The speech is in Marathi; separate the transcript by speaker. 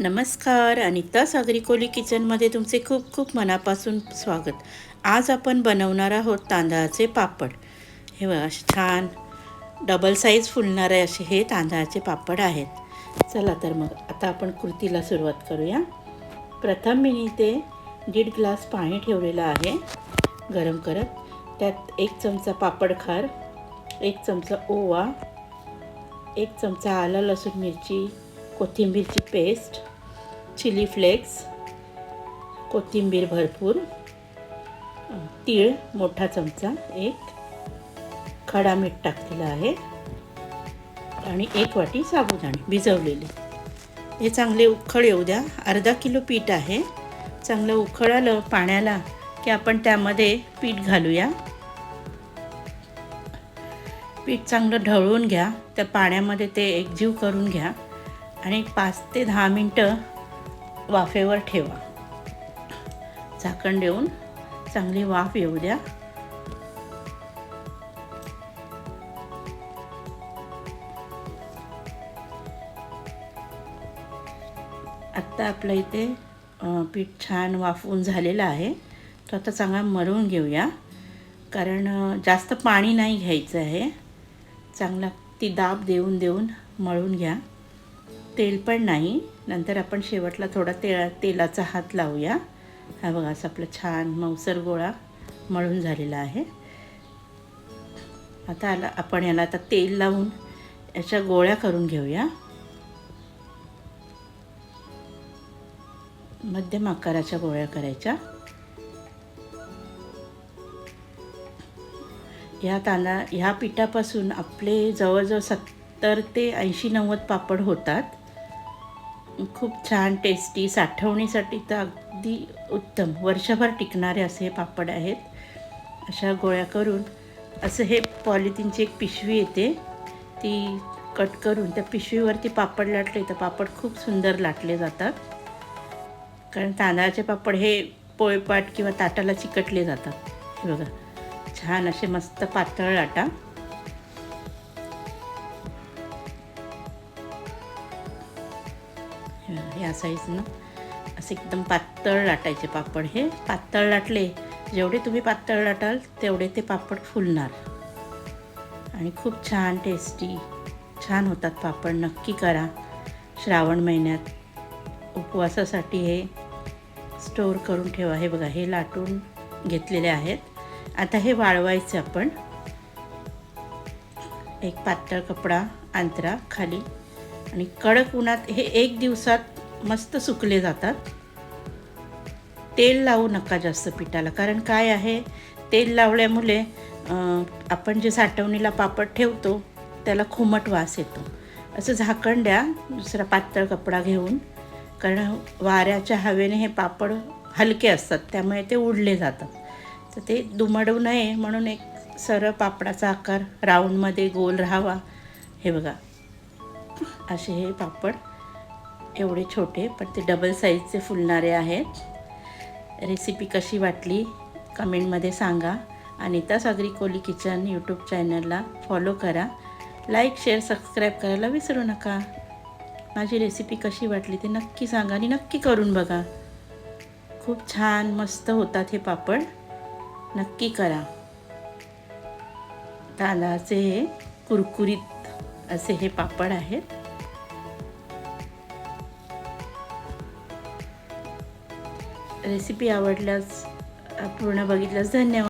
Speaker 1: नमस्कार अनिता सागरी कोली किचनमध्ये तुमचे खूप खूप मनापासून स्वागत. आज आपण बनवणार आहोत तांदळाचे पापड. हे असे छान डबल साईज फुलणारे असे हे तांदळाचे पापड आहेत. चला तर मग आता आपण कृतीला सुरुवात करूया. प्रथम मी इथे दीड ग्लास पाणी ठेवलेलं आहे गरम करत. त्यात एक चमचा पापड खार एक चमचा ओवा एक चमचा आलं लसूण मिरची कोथिंबीरची पेस्ट चिली फ्लेक्स कोथिंबीर भरपूर तीळ मोठा चमचा एक खडा मीठ टाकलेलं आहे आणि एक वाटी साबुदाणे भिजवलेले. हे चांगले उखळ येऊ द्या. अर्धा किलो पीठ आहे. चांगलं उखळालं पाण्याला की आपण त्यामध्ये पीठ घालूया. पीठ चांगलं ढवळून घ्या. त्या पाण्यामध्ये ते एकजीव करून घ्या. आणि पाच ते दहा मिनटं वाफेवर ठेवा. झाकण देऊन चांगली वाफ येऊ द्या. आत्ता आपल्या इथे पीठ छान वाफवून झालेलं आहे. तो आता चांगला मळून घेऊया. कारण जास्त पाणी नाही घ्यायचं आहे. चांगला ती दाब देऊन देऊन मळून घ्या. तेल पण नाही. नंतर आपण शेवटला थोडा तेळा तेलाचा हात लावूया. हा बघा असं आपलं छान मऊसर गोळा मळून झालेला आहे. आता आला आपण याला आता तेल लावून याच्या गोळ्या करून घेऊया. मध्यम आकाराच्या गोळ्या करायच्या. ह्या तांदळा ह्या पिठापासून आपले जवळजवळ सत्तर ते ऐंशी नव्वद पापड होतात. खूप छान टेस्टी साठवणीसाठी तर अगदी उत्तम. वर्षभर टिकणारे असे हे पापड आहेत. अशा गोळ्या करून असं हे पॉलिथिनची एक पिशवी येते. ती कट करून त्या पिशवीवरती पापड लाटले तर पापड खूप सुंदर लाटले जातात. कारण तांदळाचे पापड हे पोळपाट किंवा ताटाला चिकटले जातात. हे बघा छान असे मस्त पातळ लाटा. ह्या साईजनं असे एकदम पातळ लाटायचे पापड. हे पातळ लाटले जेवढे तुम्ही पातळ लाटाल तेवढे ते पापड फुलणार. आणि खूप छान टेस्टी छान होतात पापड. नक्की करा. श्रावण महिन्यात उपवासासाठी हे स्टोअर करून ठेवा. हे बघा हे लाटून घेतलेले आहेत. आता हे वाळवायचं आपण. एक पातळ कपडा अंतरा खाली. आणि कडक उन्हात हे एक दिवसात मस्त सुकले जातात. तेल लावू नका जास्त पिठाला. कारण काय आहे? तेल लावल्यामुळे आपण जे साठवणीला पापड ठेवतो त्याला खुमट वास येतो. असं झाकण द्या दुसरा पातळ कपडा घेऊन. कारण वाऱ्याच्या हवेने हे पापड हलके असतात त्यामुळे ते उडले जातात. तर ते दुमडू नये म्हणून एक सरळ पापडाचा आकार राऊंडमध्ये गोल राहावा. हे बघा. असे हे पापड एवढे छोटे पण ते डबल साईजचे फुलणारे आहेत. रेसिपी कशी वाटली कमेंटमध्ये सांगा. अनिता सागरी कोली किचन यूट्यूब चॅनलला फॉलो करा. लाईक शेअर सबस्क्राईब करायला विसरू नका. माझी रेसिपी कशी वाटली ते नक्की सांगा आणि नक्की करून बघा. खूप छान मस्त होतात हे पापड. नक्की करा. तांदळाचे हे कुरकुरीत असे हे पापड आहेत. रेसिपी आवडल्यास पूर्ण बघितल्यास धन्यवाद.